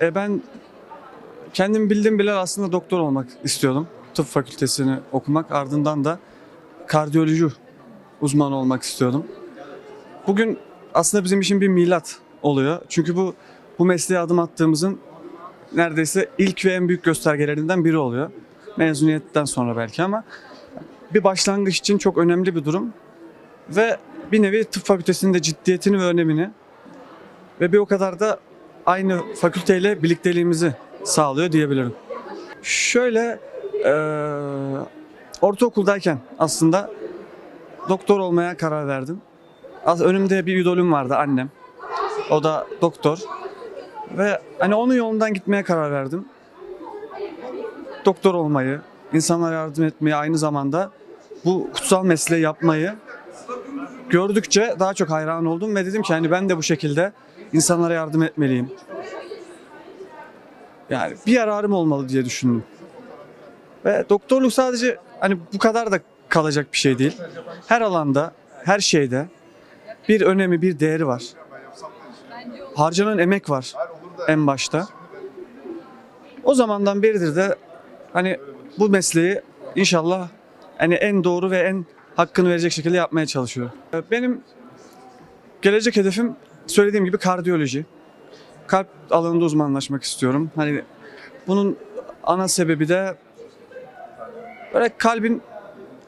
E ben kendim bildim bile aslında doktor olmak istiyordum. Tıp fakültesini okumak ardından da kardiyoloji uzmanı olmak istiyordum. Bugün aslında bizim için bir milat oluyor. Çünkü bu bu mesleğe adım attığımızın neredeyse ilk ve en büyük göstergelerinden biri oluyor. Mezuniyetten sonra belki ama bir başlangıç için çok önemli bir durum. Ve bir nevi tıp fakültesinin de ciddiyetini ve önemini ve bir o kadar da aynı fakülteyle birlikteliğimizi sağlıyor diyebilirim. Şöyle eee, ortaokuldayken aslında doktor olmaya karar verdim. Az önümde bir idolüm vardı annem. O da doktor. Ve hani onun yolundan gitmeye karar verdim. Doktor olmayı, insanlara yardım etmeyi aynı zamanda bu kutsal mesleği yapmayı gördükçe daha çok hayran oldum ve dedim ki hani ben de bu şekilde insanlara yardım etmeliyim. Yani bir yararım olmalı diye düşündüm. Ve doktorluk sadece hani bu kadar da kalacak bir şey değil. Her alanda, her şeyde bir önemi, bir değeri var. Harcanan emek var en başta. O zamandan beridir de hani bu mesleği inşallah hani en doğru ve en hakkını verecek şekilde yapmaya çalışıyorum. Benim gelecek hedefim söylediğim gibi kardiyoloji. Kalp alanında uzmanlaşmak istiyorum. Hani bunun ana sebebi de böyle kalbin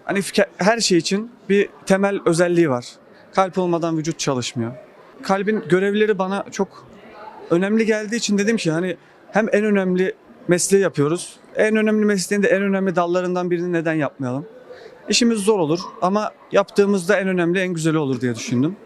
hani her şey için bir temel özelliği var. Kalp olmadan vücut çalışmıyor. Kalbin görevleri bana çok önemli geldiği için dedim ki hani hem en önemli mesleği yapıyoruz. En önemli mesleğin de en önemli dallarından birini neden yapmayalım? İşimiz zor olur ama yaptığımızda en önemli, en güzeli olur diye düşündüm.